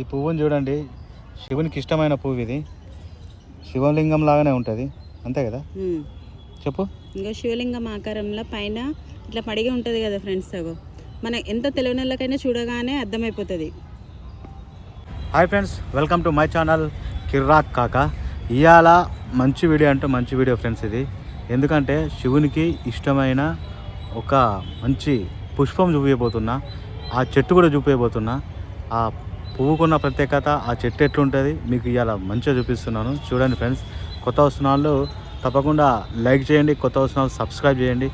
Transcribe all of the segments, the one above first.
ఈ పువ్వుని చూడండి. శివునికి ఇష్టమైన పువ్వు ఇది. శివలింగం లాగానే ఉంటుంది. అంతే కదా. చెప్పు. ఇంకా శివలింగం ఆకారంలో పైన ఇట్లా పడిగి ఉంటుంది కదా ఫ్రెండ్స్ సగో మన ఎంత తెలియని వాళ్ళకైనా చూడగానే అర్థమైపోతుంది. Hi friends welcome to my channel Kirrak Kaka. ఇవాళ మంచి వీడియో అంటే మంచి వీడియో ఫ్రెండ్స్ ఇది. ఎందుకంటే శివునికి ఇష్టమైన ఒక మంచి పుష్పం చూపించబోతున్నా ఆ చెట్టు కూడా చూపించబోతున్నా ఆ పువ్వుకున్న ప్రత్యేకత ఆ చెట్టు ఎట్లుంటుంది మీకు ఇవాళ మంచిగా చూపిస్తున్నాను. చూడండి ఫ్రెండ్స్ కొత్త వస్తున్న వాళ్ళు తప్పకుండా లైక్ చేయండి కొత్త వస్తున్న వాళ్ళు సబ్స్క్రైబ్ చేయండి.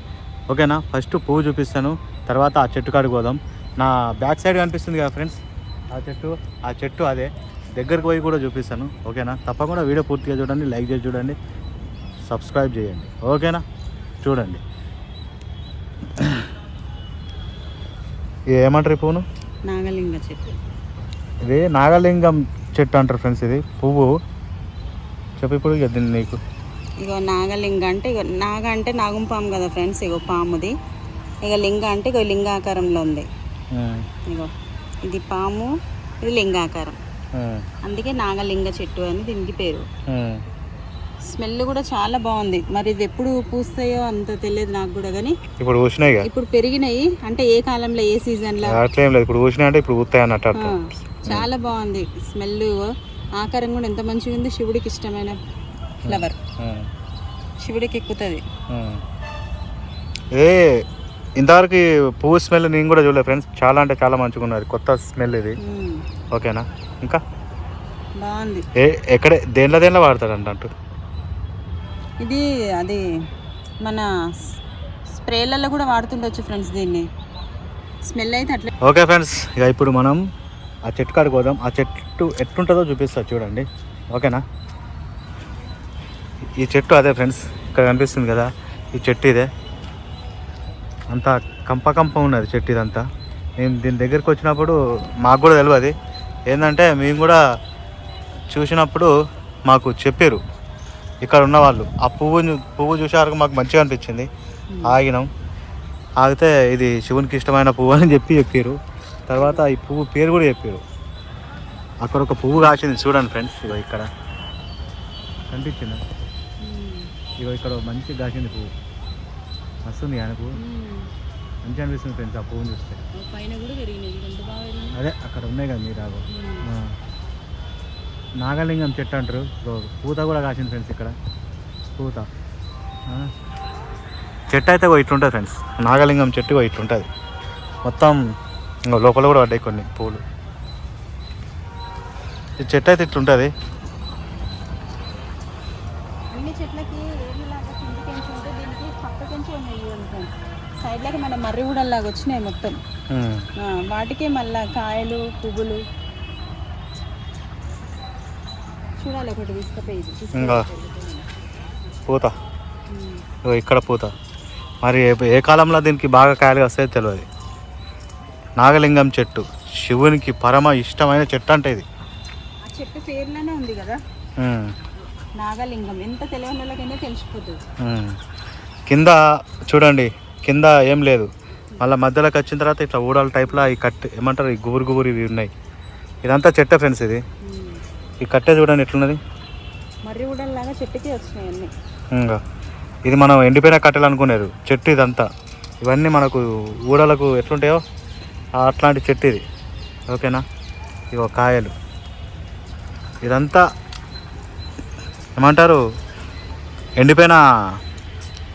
ఓకేనా? ఫస్ట్ పువ్వు చూపిస్తాను తర్వాత ఆ చెట్టు కాడికి పోదాం. నా బ్యాక్ సైడ్ కనిపిస్తుంది కదా ఫ్రెండ్స్ ఆ చెట్టు ఆ చెట్టు అదే. దగ్గరకు పోయి కూడా చూపిస్తాను ఓకేనా? తప్పకుండా వీడియో పూర్తిగా చూడండి లైక్ చేసి చూడండి సబ్స్క్రైబ్ చేయండి. ఓకేనా? చూడండి. ఏమంటారు ఈ పువ్వును? నాగలింగ చెట్టు. ఇది నాగలింగం చెట్టు అంటారు ఫ్రెండ్స్ ఇది. పువ్వు. చెప్పు ఇప్పుడు ఇక దీన్ని నీకు. ఇగో నాగలింగ అంటే ఇగో నాగ అంటే నాగం పాము కదా ఫ్రెండ్స్ ఇగో పాముది. ఇక లింగ అంటే ఇగో లింగాకారంలో ఉంది. ఇగో ఇది పాము ఇది లింగాకారం. అందుకే నాగలింగ చెట్టు అని దీనికి పేరు. స్మెల్ కూడా చాలా బాగుంది. మరి ఇది ఎప్పుడు పూస్తాయో అంత తెలియదు నాకు కూడా కానీ ఇప్పుడు ఇప్పుడు పెరిగినాయి. అంటే ఏ కాలంలో ఏ అట్లా ఏం లేదు. ఇప్పుడు అంటే ఇప్పుడు అన్నట్టు చాలా బాగుంది. స్మెల్ ఆకారం కూడా ఎంత మంచిగా ఉంది శివుడికి ఇష్టమైన ఫ్లవర్ శివుడికి ఎక్కుతుంది. ఏ ఇంతవరకు పువ్వు స్మెల్ నేను కూడా చూడలేదు ఫ్రెండ్స్. చాలా అంటే చాలా మంచిగా ఉన్నది. కొత్త స్మెల్ ఇది. ఓకేనా? ఇంకా? బాగుంది. ఏ ఎక్కడే దేనిలో దేనిలో వాడతాడంట అంటూ ఇది అది మన స్ప్రేలలో కూడా వాడుతుండొచ్చు ఫ్రెండ్స్ దీన్ని. స్మెల్ అయితే అట్లా. ఓకే ఫ్రెండ్స్ ఇక ఇప్పుడు మనం ఆ చెట్టు కాడికి పోదాం. ఆ చెట్టు ఎట్లుంటుందో చూపిస్తా చూడండి. ఓకేనా? ఈ చెట్టు అదే ఫ్రెండ్స్ ఇక్కడ కనిపిస్తుంది కదా ఈ చెట్టు ఇదే. అంతా కంప కంప ఉన్నది చెట్టు ఇదంతా. నేను దీని దగ్గరికి వచ్చినప్పుడు మాకు కూడా తెలియదు ఏంటంటే మేము కూడా చూసినప్పుడు మాకు చెప్పారు ఇక్కడ ఉన్న వాళ్ళు ఆ పువ్వు పువ్వు చూసారు మాకు మంచిగా అనిపించింది. ఆగినాం. ఆగితే ఇది శివునికి ఇష్టమైన పువ్వు అని చెప్పి చెప్పారు తర్వాత ఈ పువ్వు పేరు కూడా చెప్పారు. అక్కడ ఒక పువ్వు కాసింది చూడండి ఫ్రెండ్స్ ఇగో ఇక్కడ. కనిపించింది? ఇగో ఇక్కడ మంచి కాసింది పువ్వు. వస్తుంది ఆయన పువ్వు? మంచిగా అనిపిస్తుంది ఫ్రెండ్స్ ఆ పువ్వుని చూస్తే. అదే అక్కడ ఉన్నాయి కదా మీరు ఆగో. నాగలింగం చెట్టు అంటారు. పూత కూడా కాసింది ఫ్రెండ్స్ ఇక్కడ. పూత. చెట్టు అయితే ఇట్లుంటుంది ఫ్రెండ్స్. నాగలింగం చెట్టు ఇట్లుంటుంది. మొత్తం లోపల కూడా పడ్డాయి కొన్ని పూలు. ఈ చెట్టు అయితే ఇట్లుంటుంది. సైడ్లకి మన మర్రి ఊడల్లాగా వచ్చినాయి మొత్తం. వాటికే మళ్ళా కాయలు పువ్వులు. చూడాలి ఒకటి తీసుకపోయి. పూత. ఇక్కడ పూత. మరి ఏ- ఏ కాలంలో దీనికి బాగా కాయలు వస్తాయో తెలియదు. నాగలింగం చెట్టు. శివునికి పరమ ఇష్టమైన చెట్టు అంటే ఇది. చెట్టు పేర్లోనే ఉంది కదా. నాగలింగం. ఎంత తెలియని వాళ్ళకైనా తెలిసిపోతుంది. కింద చూడండి కింద ఏం లేదు. మళ్ళీ మధ్యలోకి వచ్చిన తర్వాత ఇట్లా ఊడల టైప్లో ఈ కట్టె ఏమంటారు ఈ గుబురు గుబురు ఇవి ఉన్నాయి. ఇదంతా చెట్టే ఫ్రెండ్స్ ఇది. ఈ కట్టె చూడండి ఎట్లున్నది. మర్రి ఊడల్లాగా చెట్టుకే వచ్చినాయి ఇది మనం ఎండిపోయిన కట్టెలు అనుకునేది. చెట్టు ఇదంతా. ఇవన్నీ మనకు ఊడలకు ఎట్లుంటాయో? అట్లాంటి చెట్టు ఇది. ఓకేనా? ఇవో కాయలు. ఇదంతా ఏమంటారు? ఎండిపోయిన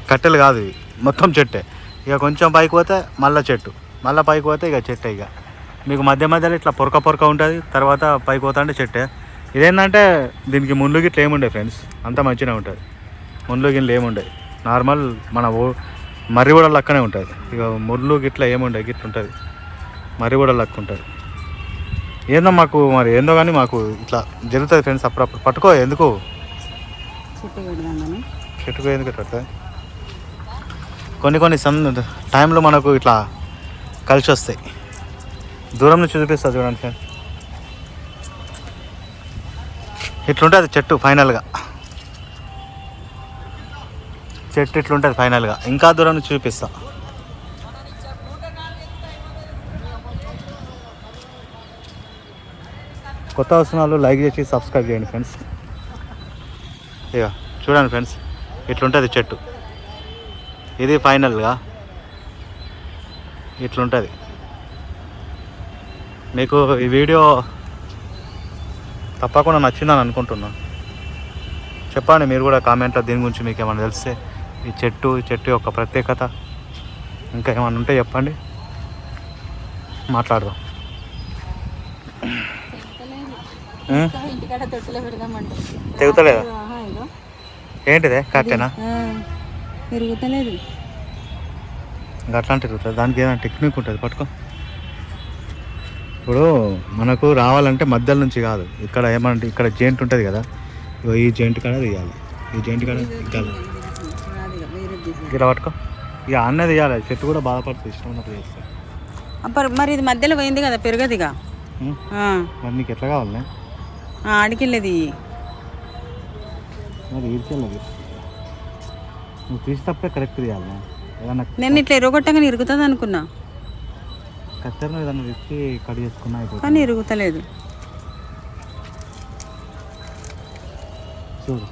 కట్టెలు కాదు ఇవి. మొత్తం చెట్టే. ఇక కొంచెం పైకి పోతే మళ్ళీ చెట్టు. మళ్ళీ పైకి పోతే ఇక చెట్టే ఇక. మీకు మధ్య మధ్యలో ఇట్లా పొరక పొరక ఉంటుంది తర్వాత పైకి పోతా అంటే చెట్టే. ఇదేంటంటే దీనికి ముళ్ళు గిట్ల ఏముండే ఫ్రెండ్స్. అంతా మంచిగా ఉంటుంది. ముళ్ళు గిన్నెలు ఏముండే నార్మల్ మన ఓ మర్రి కూడా లక్కనే ఉంటుంది. ఇక ముళ్ళు గిట్ల ఏముండే గిట్ల ఉంటుంది. మర్రి కూడా లక్క ఉంటుంది ఏందో మాకు మరి ఏందో కానీ మాకు ఇట్లా జరుగుతుంది ఫ్రెండ్స్ అప్పుడప్పుడు. పట్టుకో ఎందుకు? చెట్టుకు ఎందుకు ఇట్లా కొన్ని కొన్ని సం టైంలో మనకు ఇట్లా కలిసి వస్తాయి. దూరం నుంచి చూపిస్తా చూడండి ఫ్రెండ్. ఇట్లుంటుంది చెట్టు ఫైనల్గా. చెట్టు ఇట్లుంటుంది ఫైనల్గా. ఇంకా దూరం నుంచి చూపిస్తా. కొత్త వస్తున్న లైక్ చేసి సబ్స్క్రైబ్ చేయండి ఫ్రెండ్స్. ఇక చూడండి ఫ్రెండ్స్ ఇట్లుంటుంది చెట్టు. ఇది ఫైనల్గా ఇట్లుంటుంది. మీకు ఈ వీడియో తప్పకుండా నచ్చిందని అనుకుంటున్నాను చెప్పండి మీరు కూడా కామెంట్లో దీని గురించి మీకు ఏమైనా తెలిస్తే ఈ చెట్టు ఈ చెట్టు యొక్క ప్రత్యేకత ఇంకా ఏమైనా ఉంటే చెప్పండి. మాట్లాడదాం. తెగుతలేదా. ఏంటిదే? కట్టెనా ఇంకా అట్లాంటి తిరుగుతుంది దానికి ఏదైనా టెక్నిక్ ఉంటుంది పట్టుకో. ఇప్పుడు మనకు రావాలంటే మధ్యలో నుంచి కాదు. ఇక్కడ ఏమంటే ఇక్కడ జెయింట్ ఉంటుంది కదా ఈ జెయింట్ కాడ తీయాలి. ఈ జెయింట్ కాడ తీయాలి. ఇలా పట్టుకో. ఇక అన్నది తీయాలి. చెట్టు కూడా బాధపడుతుంది ఇష్టం ఉన్నప్పుడు అప్పర్ మరి ఇది మధ్యలో పోయింది కదా పెరగదిగా మరి నీకు ఎట్లా కావాలి ఆడికెళ్ళేది. మరి ఈడ్కెళ్ళదు నువ్వు తీసి తప్పే కరెక్ట్ తీయాలి నేను ఇట్లా ఎరగొట్టగానే ఇరుగుతుంది అనుకున్నా. కత్తెరను ఏదన్నా తెచ్చి కట్ చేసుకున్నా కానీ ఇరుగుతలేదు చూడు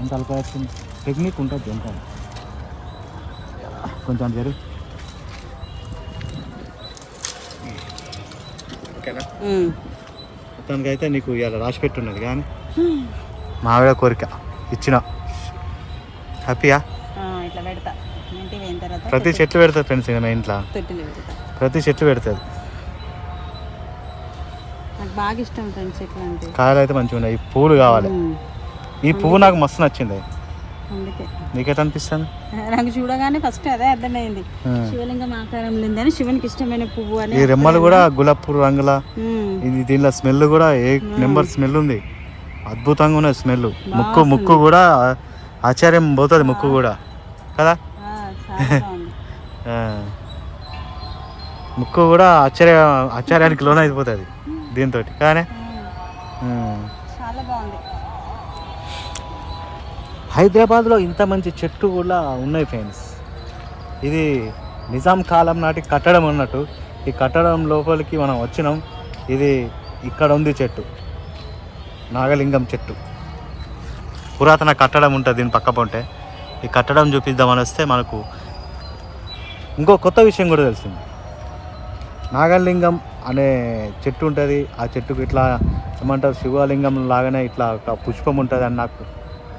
ఎంత అల్ప వచ్చింది. టెక్నిక్ ఉంటుంది ఎంత కొంచెం జరుగు. ఓకేనా ఉం. మొత్తానికైతే నీకు ఇలా రాసి పెట్టున్నది కానీ మావిడ కోరిక. ఇచ్చిన. హ్యాపీయా? ఇట్లా పెడతా. ప్రతి చెట్లు పెడుతుంది ఫ్రెండ్స్ ఇక నా ఇంట్లో. ప్రతి చెట్లు పెడుతుంది. నాకు బాగా ఇష్టం ఫ్రెండ్స్ చెట్లు అంటే కాయలు అయితే మంచిగా ఉన్నాయి ఈ పువ్వులు కావాలి. ఈ పువ్వు నాకు మస్తు నచ్చింది. నీకెట్లా అనిపిస్తుంది నాకు చూడగానే ఫస్ట్ అదే అర్థమైంది. శివలింగం ఆకారం లేదని శివునికి ఇష్టమైన పువ్వు అని ఈ రెమ్మలు కూడా గులాబీ రంగుల. ఇది దీనిలో స్మెల్ కూడా ఏ నెంబర్ స్మెల్ ఉంది? అద్భుతంగా ఉన్నది స్మెల్ ముక్కు ముక్కు కూడా ఆశ్చర్యం పోతుంది ముక్కు కూడా. కదా. ముక్కు కూడా ఆశ్చర్య ఆశ్చర్యానికి లోన్ అయిపోతుంది దీంతో కానీ. చాలా బాగుంది. హైదరాబాద్లో ఇంత మంచి చెట్టు కూడా ఉన్నాయి ఫ్రెండ్స్. ఇది నిజాం కాలం నాటి కట్టడం అన్నట్టు. ఈ కట్టడం లోపలికి మనం వచ్చినాం. ఇది ఇక్కడ ఉంది చెట్టు. నాగలింగం చెట్టు. పురాతన కట్టడం ఉంటుంది దీని పక్క పొంటే. ఈ కట్టడం చూపిద్దామని వస్తే మనకు ఇంకో కొత్త విషయం కూడా తెలిసింది. నాగలింగం అనే చెట్టు ఉంటుంది. ఆ చెట్టుకు ఇట్లా ఏమంటారు? శివలింగం లాగానే ఇట్లా ఒక పుష్పం ఉంటుంది అని నాకు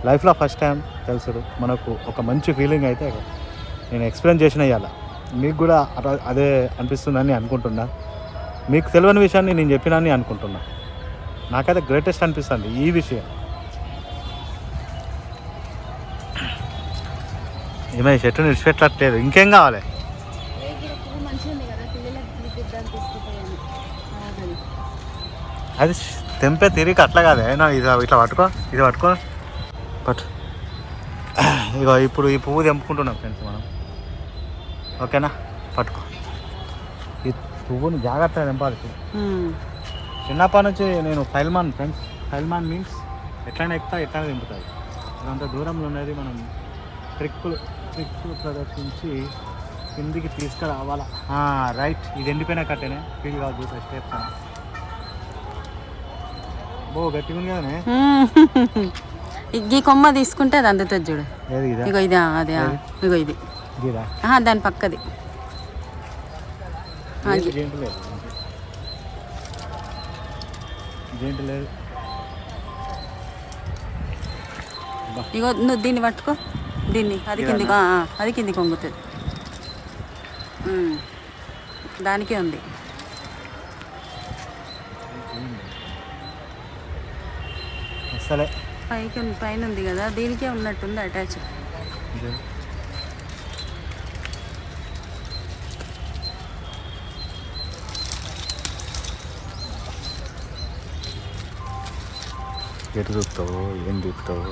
లైఫ్లో ఫస్ట్ టైం తెలుసుడు. మనకు ఒక మంచి ఫీలింగ్ అయితే నేను ఎక్స్ప్లెయిన్ చేసిన ఇవాళ మీకు కూడా అట- అదే అనిపిస్తుందని అనుకుంటున్నా. మీకు తెలియని విషయాన్ని నేను చెప్పినని అనుకుంటున్నా. నాకైతే గ్రేటెస్ట్ అనిపిస్తుంది ఈ విషయం. ఏమై చెట్టు నిడిచిపెట్టట్లేదు ఇంకేం కావాలి? అది తెంపే తిరిగి అట్లా కాదే. నా ఇది ఇట్లా పట్టుకో ఇది పట్టుకో. పట్టు. ఇగో ఇప్పుడు ఈ పువ్వు తెంపుకుంటున్నాం ఫ్రెండ్స్ మనం. ఓకేనా? పట్టుకో. ఈ పువ్వుని జాగ్రత్తగా తెంపాలి చిన్నప్పటి నుంచి నేను ఫైల్మాన్ ఫ్రెండ్స్. ఫైల్మాన్ మీన్స్ ఎట్లయినా ఎక్కుతా ఎట్లయినా తెంపుతుంది అంత దూరంలో ఉన్నది మనం ట్రిక్కులు ట్రిక్కులు ప్రదర్శించి కిందికి తీసుకురావాలా. రైట్. ఇది ఎండిపోయిన కట్టేనే. ఫీల్ కాదు చూసా స్టెప్స్ బో గట్టిగా ఉంది కదనే ఈ కొమ్మ తీసుకుంటే అది అందుతుంది చూడు. ఇగో ఇది అదే ఇగో ఇది. దాని పక్కది. ఇగో నువ్వు దీన్ని పట్టుకో. దీన్ని అది కింది అది కింది కొంగుతుంది. దానికే ఉంది. అసలే పైకి పైన ఉంది కదా దీనికే ఉన్నట్టుంది అటాచ్. ఎటు చూస్తావు ఏం చూస్తావు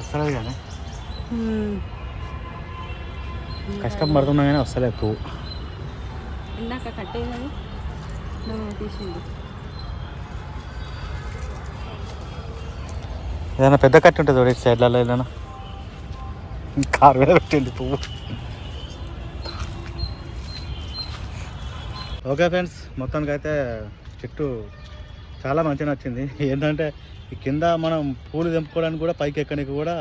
వస్తలేదు కానీ. కష్టం పడుతున్నా కానీ వస్తలేదు పువ్వు ఇందాక కట్టేది ఏదైనా పెద్ద కట్టి ఉంటుంది చూడ సైడ్లలో ఏదైనా. కారు మీద పెట్టింది పువ్వు. ఓకే ఫ్రెండ్స్ మొత్తానికి అయితే చెట్టు చాలా మంచిగా నచ్చింది. ఏంటంటే ఈ కింద మనం పూలు తెంపుకోవడానికి కూడా పైకి ఎక్కడానికి కూడా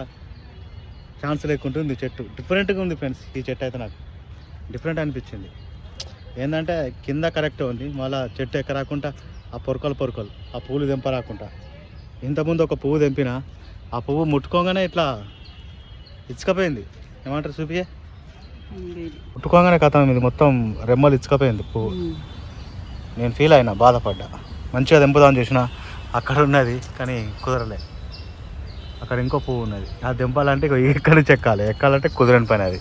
ఛాన్స్ లేకుంటుంది చెట్టు. డిఫరెంట్గా ఉంది ఫ్రెండ్స్ ఈ చెట్టు అయితే నాకు. డిఫరెంట్ అనిపించింది. ఏంటంటే కింద కరెక్ట్ ఉంది. మళ్ళీ చెట్టు ఎక్కరాకుండా ఆ పొరకలు పొరకలు ఆ పువ్వులు తెంపరాకుండా ఇంతకుముందు ఒక పువ్వు తెంపిన ఆ పువ్వు ముట్టుకోగానే ఇట్లా ఇచ్చుకపోయింది. ఏమంటారు చూపియే ముట్టుకోగానే కథ ఇది. మొత్తం రెమ్మలు ఇచ్చుకపోయింది పువ్వు. నేను ఫీల్ అయినా బాధపడ్డా. మంచిగా తెంపుదామని చూసిన అక్కడ ఉన్నది కానీ కుదరలే. అక్కడ ఇంకో పువ్వు ఉన్నది. ఆ తెంపాలంటే ఇగో ఇక్కడ నుంచి ఎక్కాలి? ఎక్కాలంటే కుదరని పని అది.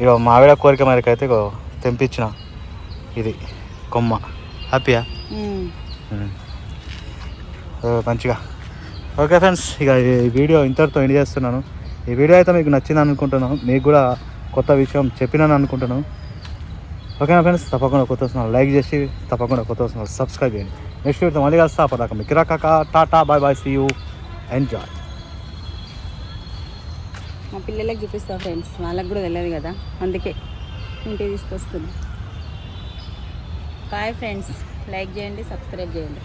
ఇక మావిడ కోరిక మేరకు అయితే తెంపించిన. ఇది కొమ్మ. హ్యాపీయా మంచిగా. ఓకే ఫ్రెండ్స్ ఇక ఈ వీడియో ఇంతటితో ఎండ్ చేస్తున్నాను. ఈ వీడియో అయితే మీకు నచ్చిందని అనుకుంటున్నాను. మీకు కూడా కొత్త విషయం చెప్పినాను అనుకుంటున్నాను. ఓకేనా ఫ్రెండ్స్? తప్పకుండా కొత్త వస్తున్నారు లైక్ చేసి తప్పకుండా కొత్త వస్తున్నారు సబ్స్క్రైబ్ చేయండి. నెక్స్ట్ వీడియో మళ్ళీ కలుస్తా. అప్పటిదాకా మీ Kirrak Kaka Tata bye bye see you enjoy మా పిల్లలకి చూపిస్తా ఫ్రెండ్స్ వాళ్ళకి కూడా తెలియదు కదా. అందుకే ఇంటికి తీసుకొస్తుంది బాయ్ ఫ్రెండ్స్ లైక్ చేయండి సబ్స్క్రైబ్ చేయండి.